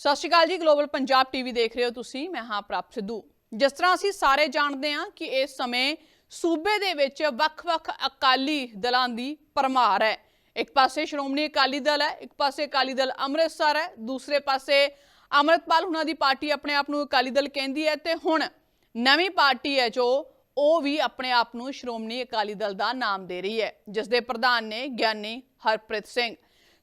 ਸਤਿ ਸ਼੍ਰੀ ਅਕਾਲ ਜੀ global Punjab TV ਦੇਖ ਰਹੇ ਹੋ ਤੁਸੀਂ, ਮੈਂ ਹਾਂ ਪ੍ਰਭ ਸਿੱਧੂ। ਜਿਸ ਤਰ੍ਹਾਂ ਅਸੀਂ ਸਾਰੇ ਜਾਣਦੇ ਹਾਂ ਕਿ ਇਸ ਸਮੇਂ ਸੂਬੇ ਦੇ ਵਿੱਚ ਵੱਖ-ਵੱਖ ਅਕਾਲੀ ਦਲਾਂ ਦੀ ਪਰਮਾਰ ਹੈ। ਇੱਕ ਪਾਸੇ ਸ਼੍ਰੋਮਣੀ ਅਕਾਲੀ ਦਲ ਹੈ, ਇੱਕ ਪਾਸੇ ਅਕਾਲੀ ਦਲ ਅੰਮ੍ਰਿਤਸਰ ਹੈ, ਦੂਸਰੇ ਪਾਸੇ ਅਮਰਤਪਾਲ ਉਹਨਾਂ ਦੀ ਪਾਰਟੀ ਆਪਣੇ ਆਪ ਨੂੰ ਅਕਾਲੀ ਦਲ ਕਹਿੰਦੀ ਹੈ ਤੇ ਹੁਣ ਨਵੀਂ ਪਾਰਟੀ ਹੈ ਜੋ, ਉਹ ਵੀ ਆਪਣੇ ਆਪ ਨੂੰ ਸ਼੍ਰੋਮਣੀ ਅਕਾਲੀ ਦਲ ਦਾ ਨਾਮ ਦੇ ਰਹੀ ਹੈ ਜਿਸ ਦੇ ਪ੍ਰਧਾਨ ਨੇ ਗਿਆਨੀ ਹਰਪ੍ਰੀਤ ਸਿੰਘ।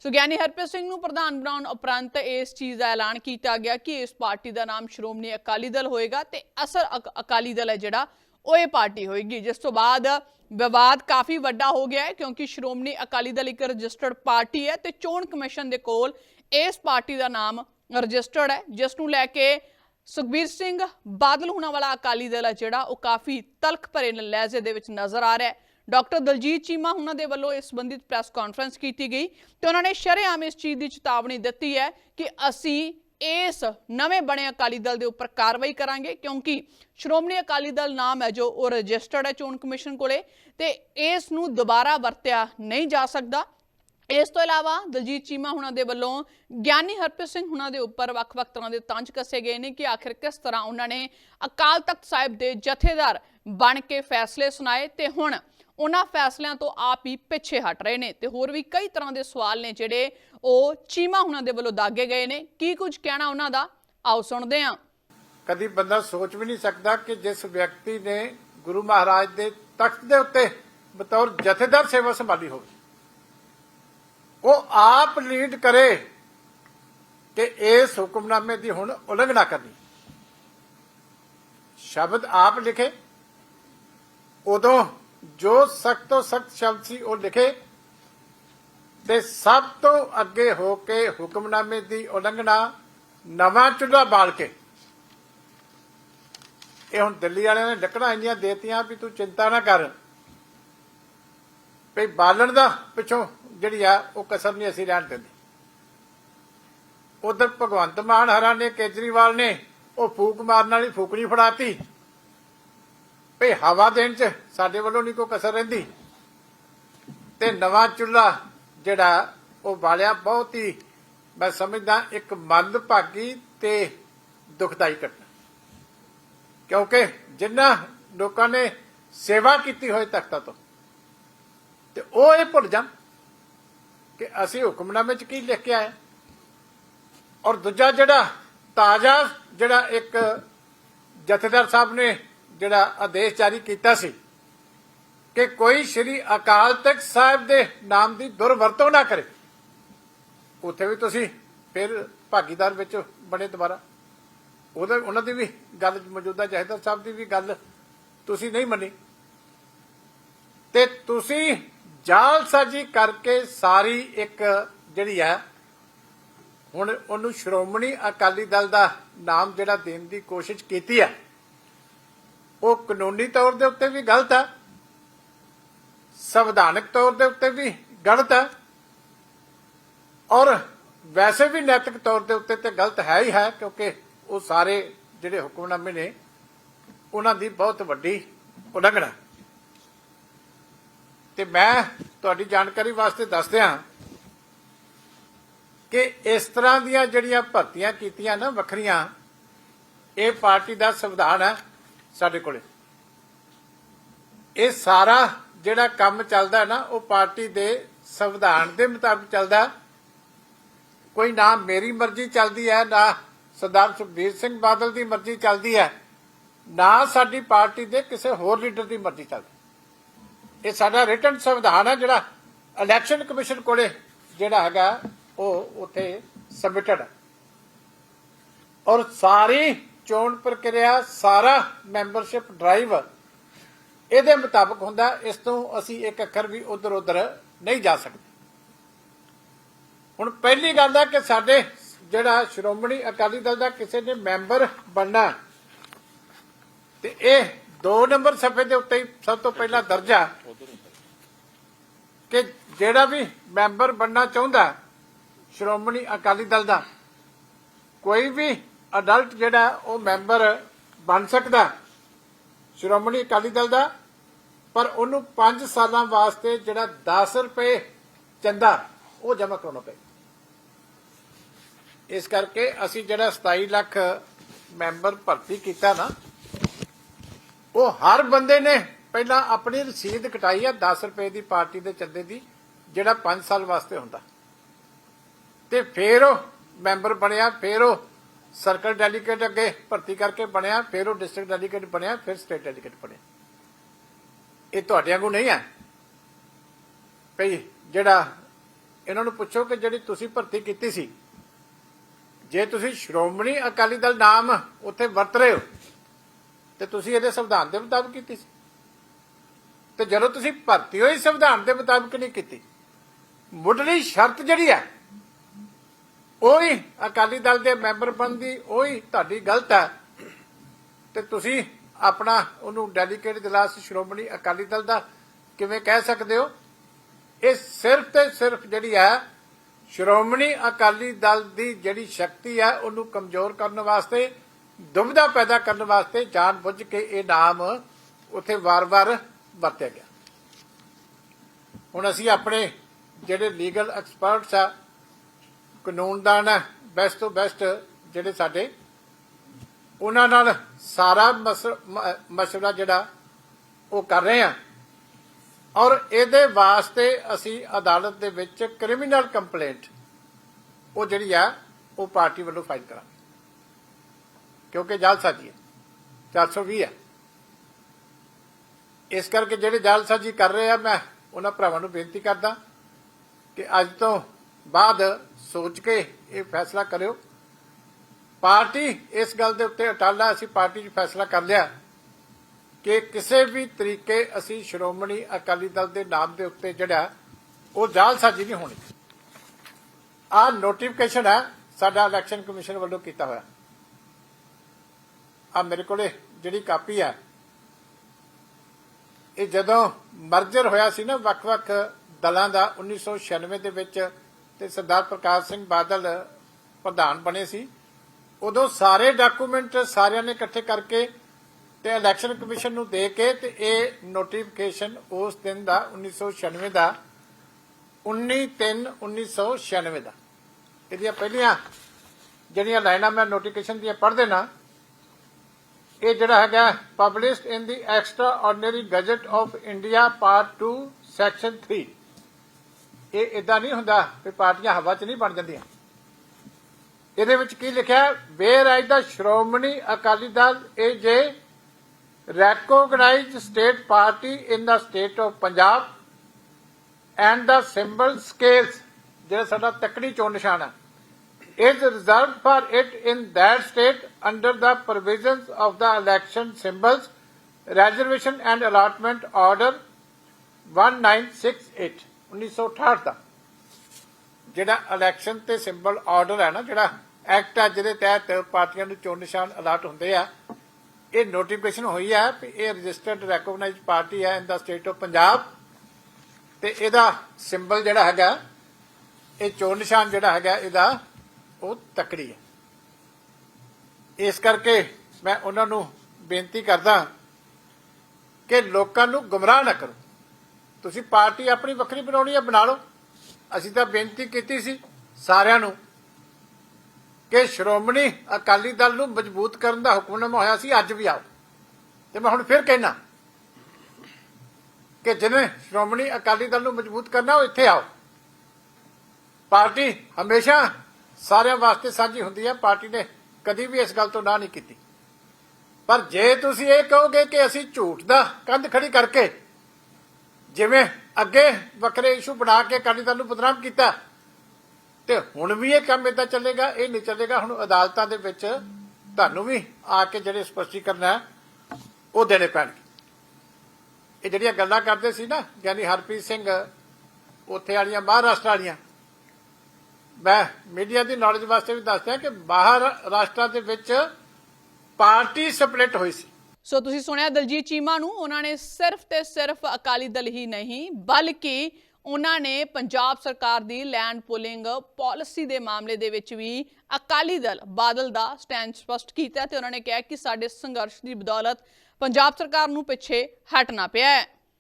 ਸੋ ਗਿਆਨੀ ਹਰਪ੍ਰੀਤ ਸਿੰਘ ਨੂੰ ਪ੍ਰਧਾਨ ਬਣਾਉਣ ਉਪਰੰਤ ਇਸ ਚੀਜ਼ ਦਾ ਐਲਾਨ ਕੀਤਾ ਗਿਆ ਕਿ ਇਸ ਪਾਰਟੀ ਦਾ ਨਾਮ ਸ਼੍ਰੋਮਣੀ ਅਕਾਲੀ ਦਲ ਹੋਏਗਾ ਤੇ ਅਸਲ ਅਕ- ਅਕਾਲੀ ਦਲ ਹੈ ਜਿਹੜਾ, ਉਹ ਇਹ ਪਾਰਟੀ ਹੋਏਗੀ। ਜਿਸ ਤੋਂ ਬਾਅਦ ਵਿਵਾਦ ਕਾਫੀ ਵੱਡਾ ਹੋ ਗਿਆ ਹੈ ਕਿਉਂਕਿ ਸ਼੍ਰੋਮਣੀ ਅਕਾਲੀ ਦਲ ਇੱਕ ਰਜਿਸਟਰਡ ਪਾਰਟੀ ਹੈ ਤੇ ਚੋਣ ਕਮਿਸ਼ਨ ਦੇ ਕੋਲ ਇਸ ਪਾਰਟੀ ਦਾ ਨਾਮ ਰਜਿਸਟਰਡ ਹੈ, ਜਿਸ ਨੂੰ ਲੈ ਕੇ ਸੁਖਬੀਰ ਸਿੰਘ ਬਾਦਲ ਹੁਣਾਂ ਵਾਲਾ ਅਕਾਲੀ ਦਲ ਹੈ ਜਿਹੜਾ, ਉਹ ਕਾਫੀ ਤਲਖ ਭਰੇ ਲਹਿਜ਼ੇ ਦੇ ਵਿੱਚ ਨਜ਼ਰ ਆ ਰਿਹਾ ਹੈ। ਡਾਕਟਰ ਦਲਜੀਤ ਚੀਮਾ ਹੁਣਾਂ ਦੇ ਵੱਲੋਂ ਇਸ ਸੰਬੰਧਿਤ ਪ੍ਰੈਸ ਕਾਨਫਰੰਸ ਕੀਤੀ ਗਈ ਤੇ ਉਹਨਾਂ ਨੇ ਸ਼ਰੇਆਮ ਇਸ ਚੀਜ਼ ਦੀ ਚੇਤਾਵਨੀ ਦਿੱਤੀ ਹੈ ਕਿ ਅਸੀਂ ਇਸ ਨਵੇਂ ਬਣੇ ਅਕਾਲੀ ਦਲ ਦੇ ਉੱਪਰ ਕਾਰਵਾਈ ਕਰਾਂਗੇ, ਕਿਉਂਕਿ ਸ਼੍ਰੋਮਣੀ ਅਕਾਲੀ ਦਲ ਨਾਮ ਹੈ ਜੋ ਉਹ ਰਜਿਸਟਰਡ ਹੈ ਚੋਣ ਕਮਿਸ਼ਨ ਕੋਲੇ ਤੇ ਇਸ ਨੂੰ ਦੁਬਾਰਾ ਵਰਤਿਆ ਨਹੀਂ ਜਾ ਸਕਦਾ। ਇਸ ਤੋਂ ਇਲਾਵਾ ਦਲਜੀਤ ਚੀਮਾ ਹੁਣਾਂ ਦੇ ਵੱਲੋਂ ਗਿਆਨੀ ਹਰਪ੍ਰੀਤ ਸਿੰਘ ਹੁਣਾਂ ਦੇ ਉੱਪਰ ਵੱਖ-ਵੱਖ ਤਰ੍ਹਾਂ ਦੇ ਤੰਜ ਕੱਸੇ ਗਏ ਨੇ ਕਿ ਆਖਿਰ ਕਿਸ ਤਰ੍ਹਾਂ ਉਹਨਾਂ ਨੇ ਅਕਾਲ ਤਖਤ ਸਾਹਿਬ ਦੇ ਜਥੇਦਾਰ ਬਣ ਕੇ ਫੈਸਲੇ ਸੁਣਾਏ ਤੇ ਹੁਣ ਉਹਨਾਂ ਫੈਸਲਿਆਂ ਤੋਂ ਆਪ ਹੀ ਪਿੱਛੇ ਹਟ ਰਹੇ ਨੇ ਤੇ ਹੋਰ ਵੀ ਕਈ ਤਰ੍ਹਾਂ ਦੇ ਸਵਾਲ ਨੇ ਜਿਹੜੇ ਉਹ ਚੀਮਾ ਹੁਣਾਂ ਦੇ ਵੱਲੋਂ ਦਾਗੇ ਗਏ ਨੇ। ਕੀ ਕੁਝ ਕਹਿਣਾ ਉਹਨਾਂ ਦਾ? ਆਓ ਸੁਣਦੇ ਹਾਂ। ਕਦੀ ਬੰਦਾ ਸੋਚ ਵੀ ਨਹੀਂ ਸਕਦਾ ਕਿ ਜਿਸ ਵਿਅਕਤੀ ਨੇ ਗੁਰੂ ਮਹਾਰਾਜ ਦੇ ਤਖਤ ਦੇ ਉੱਤੇ ਬਤੌਰ ਜਥੇਦਾਰ ਸੇਵਾ ਸੰਭਾਲੀ ਹੋਵੇ, ਉਹ ਆਪ ਲੀਡ ਕਰੇ ਕਿ ਇਸ ਹੁਕਮਨਾਮੇ ਦੀ ਹੁਣ ਉਲੰਘਣਾ ਕਰਨੀ। ਸ਼ਬਦ ਆਪ ਲਿਖੇ, ਉਦੋਂ ਜੋ ਸਖਤ ਤੋਂ ਸਖਤ ਸ਼ਬਦ ਸੀ ਉਹ ਲਿਖੇ ਤੇ ਸਭ ਤੋਂ ਅੱਗੇ ਹੋ ਕੇ ਹੁਕਮਨਾਮੇ ਦੀ ਉਲੰਘਣਾ ਨਵਾਂ ਚੁੱਲ੍ਹਾ ਬਾਲ ਕੇ। ਇਹ ਹੁਣ ਦਿੱਲੀ ਵਾਲਿਆਂ ਨੇ ਲੱਕੜਾਂ ਇੰਨੀਆਂ ਦੇਤੀਆਂ ਵੀ ਤੂੰ ਚਿੰਤਾ ਨਾ ਕਰ। ਵੀ ਬਾਲਣ ਦਾ ਪਿੱਛੋਂ ਜਿਹੜੀ ਆ, ਉਹ ਕਸਰ ਨਹੀਂ ਅਸੀਂ ਰਹਿਣ ਦਿੰਦੇ। ਉਧਰ ਭਗਵੰਤ ਮਾਨ ਹਰਾਂ ਕੇਜਰੀਵਾਲ ਨੇ, ਉਹ ਫੂਕ ਮਾਰਨ ਵਾਲੀ ਫੂਕਣੀ ਫੜਾਤੀ। ਵੀ ਹਵਾ ਦੇਣ ਚ ਸਾਡੇ ਵੱਲੋਂ ਨਹੀਂ ਕੋਈ ਕਸਰ ਰਹਿੰਦੀ। ਤੇ ਨਵਾਂ ਚੁੱਲ੍ਹਾ ਜਿਹੜਾ ਉਹ ਬਾਲਿਆ ਬਹੁਤ ਹੀ ਮੈਂ ਸਮਝਦਾ ਇੱਕ ਮੰਦਭਾਗੀ ਤੇ ਦੁਖਦਾਈ ਘਟਨਾ। ਕਿਉਂਕਿ ਜਿਨ੍ਹਾਂ ਲੋਕਾਂ ਨੇ ਸੇਵਾ ਕੀਤੀ ਹੋਏ ਤਖਤਾਂ ਤੋਂ, ਤੇ ਉਹ ਇਹ ਭੁੱਲ ਜਾਣ ਕਿ ਅਸੀਂ ਹੁਕਮਨਾਮੇ 'ਚ ਕੀ ਲਿਖ ਕੇ ਆਏ। ਔਰ ਦੂਜਾ ਜਿਹੜਾ ਤਾਜ਼ਾ ਜਿਹੜਾ ਇੱਕ ਜਥੇਦਾਰ ਸਾਹਿਬ ਨੇ ਜਿਹੜਾ ਆਦੇਸ਼ ਜਾਰੀ ਕੀਤਾ ਸੀ ਕਿ ਕੋਈ ਸ੍ਰੀ ਅਕਾਲ ਤਖਤ ਸਾਹਿਬ ਦੇ ਨਾਮ ਦੀ ਦੁਰਵਰਤੋਂ ਨਾ ਕਰੇ। ਉੱਥੇ ਵੀ ਤੁਸੀਂ ਫਿਰ ਭਾਗੀਦਾਰ ਵਿੱਚ ਬਣੇ ਦੁਬਾਰਾ। ਉਹਦੇ, ਉਹਨਾਂ ਦੀ ਵੀ ਗੱਲ ਮੌਜੂਦਾ ਜਹੇਦਾਰ ਸਾਹਿਬ ਦੀ ਵੀ ਗੱਲ ਤੁਸੀਂ ਨਹੀਂ ਮੰਨੀ। ਤੇ ਤੁਸੀਂ ਜਾਲਸਾਜੀ ਕਰਕੇ ਸਾਰੀ ਇੱਕ ਜਿਹੜੀ ਹੈ, ਹੁਣ ਉਹਨੂੰ ਸ਼੍ਰੋਮਣੀ ਅਕਾਲੀ ਦਲ ਦਾ ਨਾਮ ਜਿਹੜਾ ਦੇਣ ਦੀ ਕੋਸ਼ਿਸ਼ ਕੀਤੀ ਹੈ ਉਹ ਕਾਨੂੰਨੀ ਤੌਰ ਦੇ ਉੱਤੇ ਵੀ ਗਲਤ ਹੈ ਸੰਵਿਧਾਨਕ ਤੌਰ ਦੇ ਉੱਤੇ ਵੀ ਗਲਤ ਹੈ ਔਰ ਵੈਸੇ ਵੀ ਨੈਤਿਕ ਤੌਰ ਦੇ ਉੱਤੇ ਤੇ ਗਲਤ ਹੈ ਹੀ ਹੈ, ਕਿਉਂਕਿ ਉਹ ਸਾਰੇ ਜਿਹੜੇ ਹੁਕਮਨਾਮੇ ਨੇ, ਉਹਨਾਂ ਦੀ ਬਹੁਤ ਵੱਡੀ ਉਲੰਘਣਾ। ਤੇ ਮੈਂ ਤੁਹਾਡੀ ਜਾਣਕਾਰੀ ਵਾਸਤੇ ਦੱਸ ਦਿਆਂ ਕਿ ਇਸ ਤਰ੍ਹਾਂ ਦੀਆਂ ਜਿਹੜੀਆਂ ਭਰਤੀਆਂ ਕੀਤੀਆਂ ਨਾ ਵੱਖਰੀਆਂ, ਇਹ ਪਾਰਟੀ ਦਾ ਸੰਵਿਧਾਨ ਹੈ ਸਾਡੇ ਕੋਲੇ। ਇਹ ਸਾਰਾ ਜਿਹੜਾ ਕੰਮ ਚੱਲਦਾ ਨਾ, ਉਹ ਪਾਰਟੀ ਦੇ ਸੰਵਿਧਾਨ ਦੇ ਮੁਤਾਬਕ ਚੱਲਦਾ। ਕੋਈ ਨਾ ਮੇਰੀ ਮਰਜ਼ੀ ਚੱਲਦੀ ਹੈ, ਨਾ ਸਰਦਾਰ ਸੁਖਬੀਰ ਸਿੰਘ ਬਾਦਲ ਦੀ ਮਰਜ਼ੀ ਚੱਲਦੀ ਹੈ, ਨਾ ਸਾਡੀ ਪਾਰਟੀ ਦੇ ਕਿਸੇ ਹੋਰ ਲੀਡਰ ਦੀ ਮਰਜ਼ੀ ਚੱਲਦੀ। ਇਹ ਸਾਡਾ ਰਿਟਨ ਸੰਵਿਧਾਨ ਹੈ ਜਿਹੜਾ ਇਲੈਕਸ਼ਨ ਕਮਿਸ਼ਨ ਕੋਲੇ ਜਿਹੜਾ ਹੈਗਾ, ਉਹ ਉੱਥੇ ਸਬਮਿਟਡ ਔਰ ਸਾਰੀ ਚੋਣ ਪ੍ਰਕਿਰਿਆ ਸਾਰਾ ਮੈਂਬਰਸ਼ਿਪ ਡਰਾਈਵ ਇਹਦੇ ਮੁਤਾਬਕ ਹੁੰਦਾ, ਇਸ ਤੋਂ ਅਸੀਂ ਇੱਕ ਅੱਖਰ ਵੀ ਉਧਰ ਉਧਰ ਨਹੀਂ ਜਾ ਸਕਦੇ। ਹੁਣ ਪਹਿਲੀ ਗੱਲ ਹੈ ਕਿ ਸਾਡੇ ਜਿਹੜਾ ਸ਼੍ਰੋਮਣੀ ਅਕਾਲੀ ਦਲ ਦਾ ਕਿਸੇ ਨੇ ਮੈਂਬਰ ਬਣਨਾ, ਤੇ ਇਹ 2 ਨੰਬਰ ਸਫੇ ਦੇ ਉੱਤੇ ਸਭ ਤੋਂ ਪਹਿਲਾ ਦਰਜਾ ਕਿ ਜਿਹੜਾ ਵੀ ਮੈਂਬਰ ਬਣਨਾ ਚਾਹੁੰਦਾ ਸ਼੍ਰੋਮਣੀ ਅਕਾਲੀ ਦਲ ਦਾ, ਕੋਈ ਵੀ ਅਡਲਟ ਜਿਹੜਾ ਉਹ ਮੈਂਬਰ ਬਣ ਸਕਦਾ ਸ਼੍ਰੋਮਣੀ ਅਕਾਲੀ ਦਲ ਦਾ, ਪਰ ਉਹਨੂੰ 5 ਸਾਲਾਂ ਵਾਸਤੇ ਜਿਹੜਾ 10 ਰੁਪਏ ਚੰਦਾ, ਉਹ ਜਮ੍ਹਾਂ ਕਰਾਉਣਾ ਪਏ। ਇਸ ਕਰਕੇ ਅਸੀਂ ਜਿਹੜਾ 27 ਲੱਖ ਮੈਂਬਰ ਭਰਤੀ ਕੀਤਾ ਨਾ, ਉਹ ਹਰ ਬੰਦੇ ਨੇ ਪਹਿਲਾਂ ਆਪਣੀ ਰਸੀਦ ਕਟਾਈ ਆ 10 ਰੁਪਏ ਦੀ ਪਾਰਟੀ ਦੇ ਚੰਦੇ ਦੀ, ਜਿਹੜਾ 5 ਸਾਲ ਵਾਸਤੇ ਹੁੰਦਾ। ਤੇ ਫੇਰ ਉਹ ਮੈਂਬਰ ਬਣਿਆ, ਫਿਰ ਉਹ ਸਰਕਲ ਡੈਲੀਗੇਟ ਅੱਗੇ ਭਰਤੀ ਕਰਕੇ ਬਣਿਆ, ਫਿਰ ਉਹ ਡਿਸਟ੍ਰਿਕਟ ਡੈਲੀਗੇਟ ਬਣਿਆ, ਫਿਰ ਸਟੇਟ ਡੈਲੀਗੇਟ ਬਣਿਆ। ਇਹ ਤੁਹਾਡਿਆਂ ਨੂੰ ਨਹੀਂ ਹੈ? ਭਈ ਜਿਹੜਾ ਇਹਨਾਂ ਨੂੰ ਪੁੱਛੋ ਕਿ ਜਿਹੜੀ ਤੁਸੀਂ ਭਰਤੀ ਕੀਤੀ ਸੀ, ਜੇ ਤੁਸੀਂ ਸ਼੍ਰੋਮਣੀ ਅਕਾਲੀ ਦਲ ਨਾਮ ਉੱਥੇ ਵਰਤ ਰਹੇ ਹੋ, ਤੇ ਤੁਸੀਂ ਇਹਦੇ ਸੰਵਿਧਾਨ ਦੇ ਮੁਤਾਬਕ ਕੀਤੀ ਸੀ। ਤੇ ਜਦੋਂ ਤੁਸੀਂ ਭਰਤੀ ਹੋਈ ਸੰਵਿਧਾਨ ਦੇ ਮੁਤਾਬਕ ਨਹੀਂ ਕੀਤੀ। ਮੁੱਢਲੀ ਸ਼ਰਤ ਜਿਹੜੀ ਹੈ ਉਹੀ ਅਕਾਲੀ ਦਲ ਦੇ ਮੈਂਬਰ ਬਣਨ ਉਹੀ ਤੁਹਾਡੀ ਗਲਤ ਹੈ। ਤੇ ਤੁਸੀਂ ਆਪਣਾ ਉਹਨੂੰ ਡੈਲੀਕੇਟ ਜਲਾਸ ਸ਼੍ਰੋਮਣੀ ਅਕਾਲੀ ਦਲ ਦਾ ਕਿਵੇਂ ਕਹਿ ਸਕਦੇ ਹੋ? ਇਹ ਸਿਰਫ ਤੇ ਸਿਰਫ ਜਿਹੜੀ ਹੈ, ਸ਼੍ਰੋਮਣੀ ਅਕਾਲੀ ਦਲ ਦੀ ਜਿਹੜੀ ਸ਼ਕਤੀ ਹੈ, ਉਹਨੂੰ ਕਮਜ਼ੋਰ ਕਰਨ ਵਾਸਤੇ ਦੁਬਿਧਾ ਪੈਦਾ ਕਰਨ ਵਾਸਤੇ ਜਾਣ ਬੁੱਝ ਕੇ ਇਹ ਨਾਮ ਉੱਥੇ ਵਾਰ-ਵਾਰ ਵਰਤਿਆ ਗਿਆ। ਹੁਣ ਅਸੀਂ ਆਪਣੇ ਜਿਹੜੇ ਲੀਗਲ ਐਕਸਪਰਟਸ ਆ ਕਾਨੂੰਨਦਾਨ ਹੈ ਬੈਸਟ ਤੋਂ ਬੈਸਟ ਜਿਹੜੇ ਸਾਡੇ, ਉਹਨਾਂ ਨਾਲ ਸਾਰਾ ਮਸ- ਮਸ਼ਵਰਾ ਜਿਹੜਾ, ਉਹ ਕਰ ਰਹੇ ਆ ਔਰ ਇਹਦੇ ਵਾਸਤੇ ਅਸੀਂ ਅਦਾਲਤ ਦੇ ਵਿੱਚ ਕ੍ਰਿਮੀਨਲ ਕੰਪਲੇਂਟ ਉਹ ਜਿਹੜੀ ਆ, ਉਹ ਪਾਰਟੀ ਵੱਲੋਂ ਫਾਈਲ ਕਰਾਂਗੇ। ਕਿਉਂਕਿ ਜਾਲਸਾਜੀ ਹੈ 420 ਹੈ। ਇਸ ਕਰਕੇ ਜਿਹੜੇ ਜਾਲਸਾਜੀ ਕਰ ਰਹੇ ਆ, ਮੈਂ ਉਹਨਾਂ ਭਰਾਵਾਂ ਨੂੰ ਬੇਨਤੀ ਕਰਦਾ ਕਿ ਅੱਜ ਤੋਂ ਬਾਅਦ ਸੋਚ ਕੇ ਇਹ ਫੈਸਲਾ ਕਰਿਓ। ਪਾਰਟੀ ਇਸ ਗੱਲ ਦੇ ਉੱਤੇ ਅਟਾਲਾ ਅਸੀਂ ਪਾਰਟੀ 'ਚ ਫੈਸਲਾ ਕਰ ਲਿਆ ਕਿ ਕਿਸੇ ਵੀ ਤਰੀਕੇ ਅਸੀਂ ਸ਼੍ਰੋਮਣੀ ਅਕਾਲੀ ਦਲ ਦੇ ਨਾਮ ਦੇ ਉੱਤੇ ਜਿਹੜਾ, ਉਹ ਜਾਲਸਾਜੀ ਨਹੀਂ ਹੋਣੀ। ਆ ਨੋਟੀਫਿਕੇਸ਼ਨ ਹੈ ਸਾਡਾ ਇਲੈਕਸ਼ਨ ਕਮਿਸ਼ਨ ਵੱਲੋਂ ਕੀਤਾ ਹੋਇਆ। ਆ ਮੇਰੇ ਕੋਲੇ ਜਿਹੜੀ ਕਾਪੀ ਹੈ ਇਹ ਜਦੋਂ ਮਰਜਰ ਹੋਇਆ ਸੀ ਨਾ ਵੱਖ-ਵੱਖ ਦਲਾਂ ਦਾ 1996 ਦੇ ਵਿੱਚ ਤੇ ਸਰਦਾਰ ਪ੍ਰਕਾਸ਼ ਸਿੰਘ ਬਾਦਲ ਪ੍ਰਧਾਨ ਬਣੇ ਸੀ। ਉਦੋਂ ਸਾਰੇ ਡਾਕੂਮੈਂਟ ਸਾਰਿਆਂ ਨੇ ਇਕੱਠੇ ਕਰਕੇ ਤੇ ਇਲੈਕਸ਼ਨ ਕਮਿਸ਼ਨ ਨੂੰ ਦੇ ਕੇ ਤੇ ਇਹ ਨੋਟੀਫਿਕੇਸ਼ਨ ਉਸ ਦਿਨ ਦਾ 1996 ਦਾ 19/3/1996 ਦਾ। ਇਹਦੀਆਂ ਪਹਿਲੀਆਂ ਜਿਹੜੀਆਂ ਲਾਈਨਾਂ ਮੈਂ ਨੋਟੀਫਿਕੇਸ਼ਨ ਦੀਆਂ ਪੜ੍ਹ ਦੇਣਾ, ਇਹ ਜਿਹੜਾ ਹੈਗਾ published in the extraordinary gazette of India part 2 section 3 ਇਹ ਇਦਾਂ ਨਹੀਂ ਹੁੰਦਾ ਵੀ ਪਾਰਟੀਆਂ ਹਵਾ 'ਚ ਨਹੀਂ ਬਣ ਜਾਂਦੀਆਂ ਇਹਦੇ ਵਿੱਚ ਕੀ ਲਿਖਿਆ whereas the Shiromani Akali Dal is a recognized state party in the state of Punjab and the symbol scales ਜਿਹੜਾ ਸਾਡਾ ਤੱਕੜੀ ਚੋਣ ਨਿਸ਼ਾਨ ਹੈ is reserved for it in that state under the provisions of the election symbols reservation and allotment order 1968 1968 ਦਾ। ਜਿਹੜਾ election ਤੇ symbol order ਹੈ ਨਾ, ਜਿਹੜਾ ਐਕਟ ਆ ਜਿਹਦੇ ਤਹਿਤ ਪਾਰਟੀਆਂ ਨੂੰ ਚੋਣ ਨਿਸ਼ਾਨ ਅਲਾਟ ਹੁੰਦੇ ਆ, ਇਹ ਨੋਟੀਫਿਕੇਸ਼ਨ ਹੋਈ ਹੈ ਕਿ ਇਹ ਰਜਿਸਟਰਡ ਰੈਕੋਗਨਾਈਜ਼ਡ ਪਾਰਟੀ ਹੈ in the state of Punjab ਤੇ ਇਹਦਾ ਸਿੰਬਲ ਜਿਹੜਾ ਹੈਗਾ, ਇਹ ਚੋਣ ਨਿਸ਼ਾਨ ਜਿਹੜਾ ਹੈਗਾ, ਇਹਦਾ ਉਹ ਤਕੜੀ ਹੈ। ਇਸ ਕਰਕੇ ਮੈਂ ਉਹਨਾਂ ਨੂੰ ਬੇਨਤੀ ਕਰਦਾ ਕਿ ਲੋਕਾਂ ਨੂੰ ਗੁੰਮਰਾਹ ਨਾ ਕਰੋ। ਤੁਸੀਂ ਪਾਰਟੀ ਆਪਣੀ ਵੱਖਰੀ ਬਣਾਉਣੀ ਹੈ, ਬਣਾ ਲਓ। ਅਸੀਂ ਤਾਂ ਬੇਨਤੀ ਕੀਤੀ ਸੀ ਸਾਰਿਆਂ ਨੂੰ ਕਿ ਸ਼੍ਰੋਮਣੀ ਅਕਾਲੀ ਦਲ ਨੂੰ ਮਜ਼ਬੂਤ ਕਰਨ ਦਾ ਹੁਕਮਨਾਮਾ ਹੋਇਆ ਸੀ, ਅੱਜ ਵੀ ਆਓ। ਤੇ ਮੈਂ ਹੁਣ ਫਿਰ ਕਹਿਣਾ ਕਿ ਜਿਹਨੇ ਸ਼੍ਰੋਮਣੀ ਅਕਾਲੀ ਦਲ ਨੂੰ ਮਜ਼ਬੂਤ ਕਰਨਾ, ਉਹ ਇੱਥੇ ਆਓ। ਪਾਰਟੀ ਹਮੇਸ਼ਾ ਸਾਰਿਆਂ ਵਾਸਤੇ ਸਾਂਝੀ ਹੁੰਦੀ ਹੈ। ਪਾਰਟੀ ਨੇ ਕਦੀ ਵੀ ਇਸ ਗੱਲ ਤੋਂ ਨਾ ਨਹੀਂ ਕੀਤੀ। ਪਰ ਜੇ ਤੁਸੀਂ ਇਹ ਕਹੋਗੇ ਕਿ ਅਸੀਂ ਝੂਠ ਦਾ ਕੰਧ ਖੜੀ ਕਰਕੇ ਜਿਵੇਂ ਅੱਗੇ ਵੱਖਰੇ ਇਸ਼ੂ ਬਣਾ ਕੇ ਅਕਾਲੀ ਦਲ ਨੂੰ ਬਦਨਾਮ ਕੀਤਾ, ਤੇ ਹੁਣ ਵੀ ਇਹ ਕੰਮ ਇਦਾਂ ਚੱਲੇਗਾ, ਇਹ ਨਹੀਂ ਚੱਲੇਗਾ, ਹੁਣ ਅਦਾਲਤਾਂ ਦੇ ਵਿੱਚ ਤੁਹਾਨੂੰ ਵੀ ਆ ਕੇ ਜਿਹੜੇ ਸਪਸ਼ਟੀਕਰਨ ਹੈ, ਉਹ ਦੇਣੇ ਪੈਣਗੇ। ਇਹ ਜਿਹੜੀਆਂ ਗੱਲਾਂ ਕਰਦੇ ਸੀ ਨਾ, ਯਾਨੀ ਹਰਪ੍ਰੀਤ ਸਿੰਘ, ਉੱਥੇ ਵਾਲੀਆਂ, ਮਹਾਰਾਸ਼ਟਰ ਵਾਲੀਆਂ, ਮੈਂ ਮੀਡੀਆ ਦੀ ਨੌਲੇਜ ਵਾਸਤੇ ਵੀ ਦੱਸਦਾ ਕਿ ਬਾਹਰ ਰਾਸ਼ਟਰਾਂ ਦੇ ਵਿੱਚ ਪਾਰਟੀ ਸਪਲਿਟ ਹੋਈ ਸੀ। ਸੋ ਤੁਸੀਂ ਸੁਣਿਆ ਦਲਜੀਤ ਚੀਮਾ ਨੂੰ, ਉਹਨਾਂ ਨੇ ਸਿਰਫ ਤੇ ਸਿਰਫ ਅਕਾਲੀ ਦਲ ਹੀ ਨਹੀਂ, ਬਲਕਿ ਉਹਨਾਂ ਨੇ ਪੰਜਾਬ ਸਰਕਾਰ ਦੀ ਲੈਂਡ ਪੁਲਿੰਗ ਪਾਲਿਸੀ ਦੇ ਮਾਮਲੇ ਦੇ ਵਿੱਚ ਵੀ ਅਕਾਲੀ ਦਲ ਬਾਦਲ ਦਾ ਸਟੈਂਡ ਸਪਸ਼ਟ ਕੀਤਾ ਤੇ ਉਹਨਾਂ ਨੇ ਕਿਹਾ ਕਿ ਸਾਡੇ ਸੰਘਰਸ਼ ਦੀ ਬਦੌਲਤ ਪੰਜਾਬ ਸਰਕਾਰ ਨੂੰ ਪਿੱਛੇ ਹਟਣਾ ਪਿਆ ਹੈ।